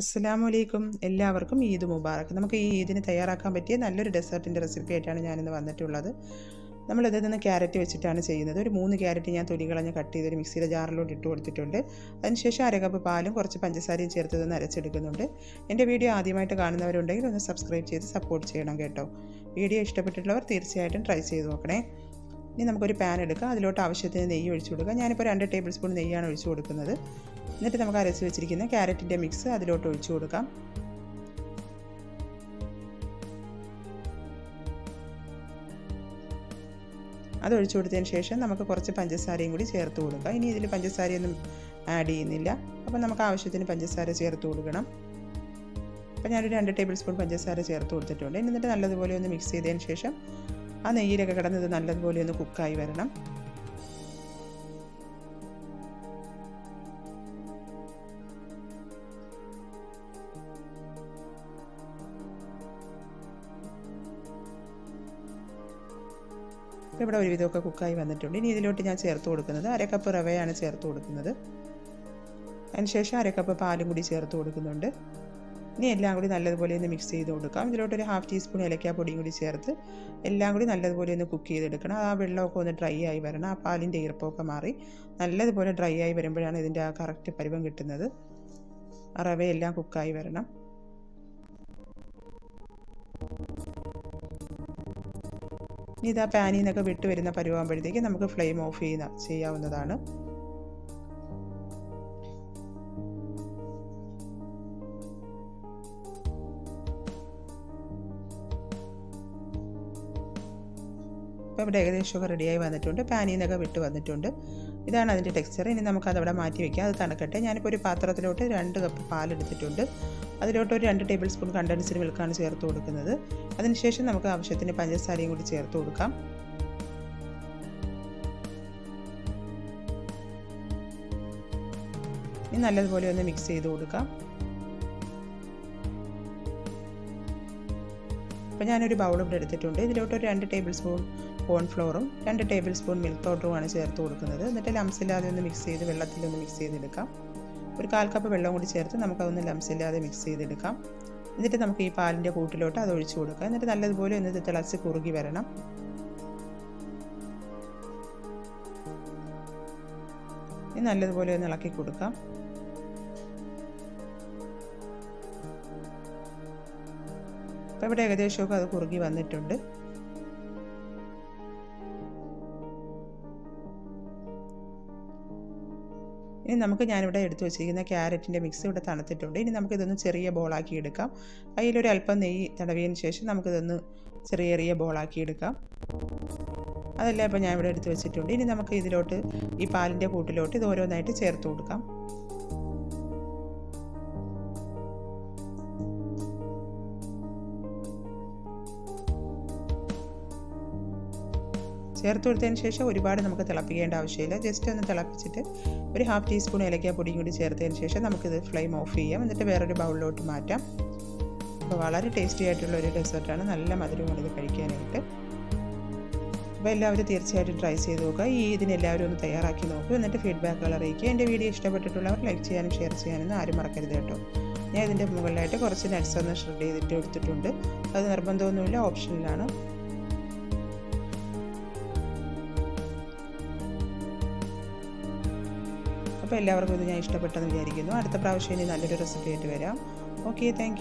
അസ്സലാമു അലൈക്കും എല്ലാവർക്കും ഈദ് മുബാറക്ക് നമുക്ക് ഈ ഈദിന് തയ്യാറാക്കാൻ പറ്റിയ നല്ലൊരു ഡെസേർട്ടിന്റെ റെസിപ്പി ആയിട്ടാണ് ഞാനിന്ന് വന്നിട്ടുള്ളത്. നമ്മൾ ഇതിൽ നിന്ന് ക്യാരറ്റ് വെച്ചിട്ടാണ് ചെയ്യുന്നത്. ഒരു മൂന്ന് ക്യാരറ്റ് ഞാൻ തൊലി കളഞ്ഞ് കട്ട് ചെയ്ത് മിക്സിയുടെ ജാറിലോട്ട് ഇട്ട് കൊടുത്തിട്ടുണ്ട്. അതിനുശേഷം അര കപ്പ് പാലും കുറച്ച് പഞ്ചസാരയും ചേർത്ത് ഇതൊന്ന് അരച്ചെടുക്കുന്നുണ്ട്. എന്റെ വീഡിയോ ആദ്യമായിട്ട് കാണുന്നവരുണ്ടെങ്കിൽ ഒന്ന് സബ്സ്ക്രൈബ് ചെയ്ത് സപ്പോർട്ട് ചെയ്യണം കേട്ടോ. വീഡിയോ ഇഷ്ടപ്പെട്ടിട്ടുള്ളവർ തീർച്ചയായിട്ടും ട്രൈ ചെയ്ത് നോക്കണേ. ഇനി നമുക്കൊരു പാൻ എടുക്കാം. അതിലോട്ട് ആവശ്യത്തിന് നെയ്യ് ഒഴിച്ചു കൊടുക്കാം. ഞാനിപ്പോൾ രണ്ട് ടേബിൾ സ്പൂൺ നെയ്യാണ് ഒഴിച്ചു കൊടുക്കുന്നത്. എന്നിട്ട് നമുക്ക് അരച്ച് വെച്ചിരിക്കുന്ന ക്യാരറ്റിന്റെ മിക്സ് അതിലോട്ട് ഒഴിച്ചു കൊടുക്കാം. അത് ഒഴിച്ചു കൊടുത്തതിന് ശേഷം നമുക്ക് കുറച്ച് പഞ്ചസാരയും കൂടി ചേർത്ത് കൊടുക്കാം. ഇനി ഇതിൽ പഞ്ചസാരയൊന്നും ആഡ് ചെയ്യുന്നില്ല. അപ്പോൾ നമുക്ക് ആവശ്യത്തിന് പഞ്ചസാര ചേർത്ത് കൊടുക്കണം. അപ്പോൾ ഞാനൊരു രണ്ട് ടേബിൾ സ്പൂൺ പഞ്ചസാര ചേർത്ത് കൊടുത്തിട്ടുണ്ട്. എന്നിട്ട് നല്ലതുപോലെ ഒന്ന് മിക്സ് ചെയ്തതിന് ശേഷം ആ നെയ്യിലൊക്കെ കിടന്നത് നല്ലതുപോലെ ഒന്ന് കുക്കായി വരണം. ഇവിടെ ഒരുവിധമൊക്കെ കുക്കായി വന്നിട്ടുണ്ട്. ഇനി ഇതിലോട്ട് ഞാൻ ചേർത്ത് കൊടുക്കുന്നത് അരക്കപ്പ് കപ്പ് റവയാണ് ചേർത്ത് കൊടുക്കുന്നത്. അതിനുശേഷം അരക്കപ്പ് കപ്പ് പാലും കൂടി ചേർത്ത് കൊടുക്കുന്നുണ്ട്. ഇനി എല്ലാം കൂടി നല്ലതുപോലെ ഒന്ന് മിക്സ് ചെയ്ത് കൊടുക്കാം. ഇതിലോട്ടൊരു ഹാഫ് ടീസ്പൂൺ പൊടിയും കൂടി ചേർത്ത് എല്ലാം കൂടി നല്ലതുപോലെ ഒന്ന് കുക്ക് ചെയ്തെടുക്കണം. ആ വെള്ളമൊക്കെ ഒന്ന് ഡ്രൈ ആയി വരണം. ആ പാലിന്റെ ഈർപ്പമൊക്കെ മാറി നല്ലതുപോലെ ഡ്രൈ ആയി വരുമ്പോഴാണ് ഇതിന്റെ ആ കറക്റ്റ് പരുവം കിട്ടുന്നത്. റവയെല്ലാം കുക്കായി വരണം. ഇനി ഇതാ പാനിൽ നിന്നൊക്കെ വിട്ട് വരുന്ന പരുവാകുമ്പോഴത്തേക്ക് നമുക്ക് ഫ്ലെയിം ഓഫ് ചെയ്യുന്ന ചെയ്യാവുന്നതാണ്. ഇപ്പോൾ ഇവിടെ ഏകദേശമൊക്കെ റെഡിയായി വന്നിട്ടുണ്ട്. പാനിൽ നിന്നൊക്കെ വിട്ട് വന്നിട്ടുണ്ട്. ഇതാണ് അതിന്റെ ടെക്സ്ചർ. ഇനി നമുക്കതവിടെ മാറ്റി വയ്ക്കാം അത് തണുക്കട്ടെ. ഞാനിപ്പോൾ ഒരു പാത്രത്തിലോട്ട് രണ്ട് കപ്പ് പാലെടുത്തിട്ടുണ്ട്. അതിലോട്ട് ഒരു രണ്ട് ടേബിൾ സ്പൂൺ കണ്ടൻസ്ഡ് മിൽക്കാണ് ചേർത്ത് കൊടുക്കുന്നത്. അതിനുശേഷം നമുക്ക് ആവശ്യത്തിന് പഞ്ചസാരയും കൂടി ചേർത്ത് കൊടുക്കാം. ഇനി നല്ലതുപോലെ ഒന്ന് മിക്സ് ചെയ്ത് കൊടുക്കാം. അപ്പോൾ ഞാനൊരു ബൗൾ ഇവിടെ എടുത്തിട്ടുണ്ട്. ഇതിലോട്ട് ഒരു രണ്ട് ടേബിൾ സ്പൂൺ കോൺഫ്ലോറും രണ്ട് ടേബിൾ സ്പൂൺ മിൽക്ക് പൗഡറുമാണ് ചേർത്ത് കൊടുക്കുന്നത്. എന്നിട്ട് ലംസില്ലാതെ ഒന്ന് മിക്സ് ചെയ്ത് വെള്ളത്തിലൊന്ന് മിക്സ് ചെയ്തെടുക്കാം. ഒരു കാൽ കപ്പ് വെള്ളം കൂടി ചേർത്ത് നമുക്കതൊന്ന് ലംസ് ഇല്ലാതെ മിക്സ് ചെയ്തെടുക്കാം. എന്നിട്ട് നമുക്ക് ഈ പാലിന്റെ കൂട്ടിലോട്ട് അത് ഒഴിച്ചു കൊടുക്കാം. എന്നിട്ട് നല്ലതുപോലെ ഒന്ന് തിളച്ച് കുറുകി വരണം. ഇനി നല്ലതുപോലെ ഒന്ന് ഇളക്കി കൊടുക്കാം. അപ്പോൾ ഇവിടെ ഏകദേശമൊക്കെ അത് കുറുകി വന്നിട്ടുണ്ട്. ഇനി നമുക്ക് ഞാനിവിടെ എടുത്തു വെച്ചിരിക്കുന്ന ക്യാരറ്റിന്റെ മിക്സ് ഇവിടെ തണുത്തിട്ടുണ്ട്. ഇനി നമുക്കിതൊന്ന് ചെറിയ ബോളാക്കി എടുക്കാം. അതിലൊരു അല്പം നെയ്യ് തടവിയതിന് ശേഷം നമുക്കിതൊന്ന് ചെറിയ ചെറിയ ബോളാക്കി എടുക്കാം. അതെല്ലാം ഇപ്പോൾ ഞാൻ ഇവിടെ എടുത്തു വെച്ചിട്ടുണ്ട്. ഇനി നമുക്ക് ഇതിലോട്ട് ഈ പാലിന്റെ കൂട്ടിലോട്ട് ഇത് ഓരോന്നായിട്ട് ചേർത്ത് കൊടുക്കാം. ചേർത്ത് കൊടുത്തതിന് ശേഷം ഒരുപാട് നമുക്ക് തിളപ്പിക്കേണ്ട ആവശ്യമില്ല. ജസ്റ്റ് ഒന്ന് തിളപ്പിച്ചിട്ട് ഒരു ഹാഫ് ടീസ്പൂൺ ഇലക്കാ പൊടിയും കൂടി ചേർത്തതിന് ശേഷം നമുക്കിത് ഫ്ലെയിം ഓഫ് ചെയ്യാം. എന്നിട്ട് വേറൊരു ബൗളിലോട്ട് മാറ്റാം. അപ്പോൾ വളരെ ടേസ്റ്റി ആയിട്ടുള്ള ഒരു ഡെസേർട്ടാണ് നല്ല മധുരമാണ് ഇത് കഴിക്കാനായിട്ട്. അപ്പോൾ എല്ലാവരും തീർച്ചയായിട്ടും ട്രൈ ചെയ്ത് നോക്കുക. ഈ ഇതിനെല്ലാവരും ഒന്ന് തയ്യാറാക്കി നോക്കുക എന്നിട്ട് ഫീഡ്ബാക്കുകൾ അറിയിക്കുക. എന്റെ വീഡിയോ ഇഷ്ടപ്പെട്ടിട്ടുള്ളവർ ലൈക്ക് ചെയ്യാനും ഷെയർ ചെയ്യാനും ആരും മറക്കരുത് കേട്ടോ. ഞാൻ ഇതിന്റെ മുകളിലായിട്ട് കുറച്ച് നട്ട്സ് ഒന്ന് ഷ്രെഡ് ചെയ്തിട്ട് എടുത്തിട്ടുണ്ട്. അത് നിർബന്ധമൊന്നുമില്ല. ഓപ്ഷനിലാണ് അപ്പോൾ എല്ലാവർക്കും ഇത് ഞാൻ ഇഷ്ടപ്പെട്ടെന്ന് വിചാരിക്കുന്നു. അടുത്ത പ്രാവശ്യം ഇനി നല്ലൊരു റെസിപ്പി ആയിട്ട് വരാം. Okay thank